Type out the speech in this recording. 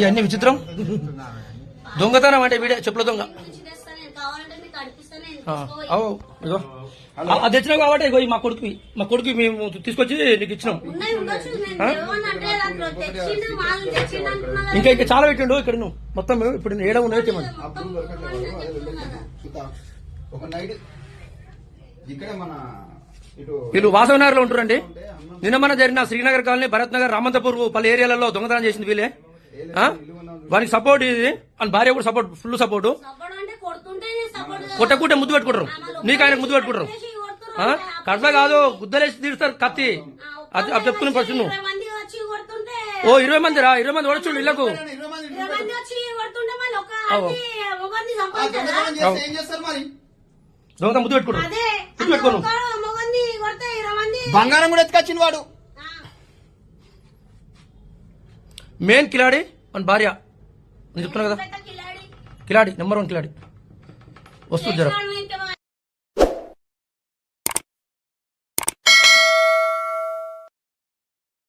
ఇవన్నీ విచిత్రం. దొంగతనం అంటే వీడే చెప్పుల దొంగ. అది తెచ్చినావు కాబట్టి ఇగో మా కొడుకు మా కొడుకు మేము తీసుకొచ్చి నీకు ఇచ్చినాం. ఇంకా ఇంకా చాలా పెట్టిండు ఇక్కడ నువ్వు. మొత్తం ఇప్పుడు ఏడ ఉన్నాయో తెమ్మని మొత్తం కొనుక్కోమని నేను చెప్తున్నా కదా. చూద్దాం. ఒక నైట్ ఇక్కడ మన ఇటు వీళ్ళు వాసవనగర్లో ఉంటారండి నిన్న మన జరిగిన శ్రీనగర్ కాలనీ భరత్ నగర్ రామంతపూర్ పలు ఏరియాలలో దొంగతనం చేసింది వీళ్ళే? వానికి సపోర్ట్ ఇది? వాళ్ళ భార్య కూడా సపోర్ట్ ఫుల్ సపోర్ట్ కొట్టకుంటే ముద్దు పెట్టుకుంటారు. నీకు ఆయనకు ముద్దు పెట్టుకుంటారు. ఆ? కట్ల కాదు గుద్దలేసి తీరుస్తారు కత్తి. అది అది చెప్తున్నాను ప్రశ్న ఓ ఇరవై మంది రా ఇరవై మంది వడచుండు ఇళ్ళకు. దొంగ వచ్చి ముద్దు పెట్టుకుంటారు. ముద్దు పెట్టుకోను. బంగారం కూడా ఎత్తుకొచ్చింది వాడు. మెయిన్ కిలాడి మన భార్య నేను చెప్తున్నా కదా. కిలాడి నెంబర్ వన్ కిలాడి వస్తుంది జర. చేసినాడు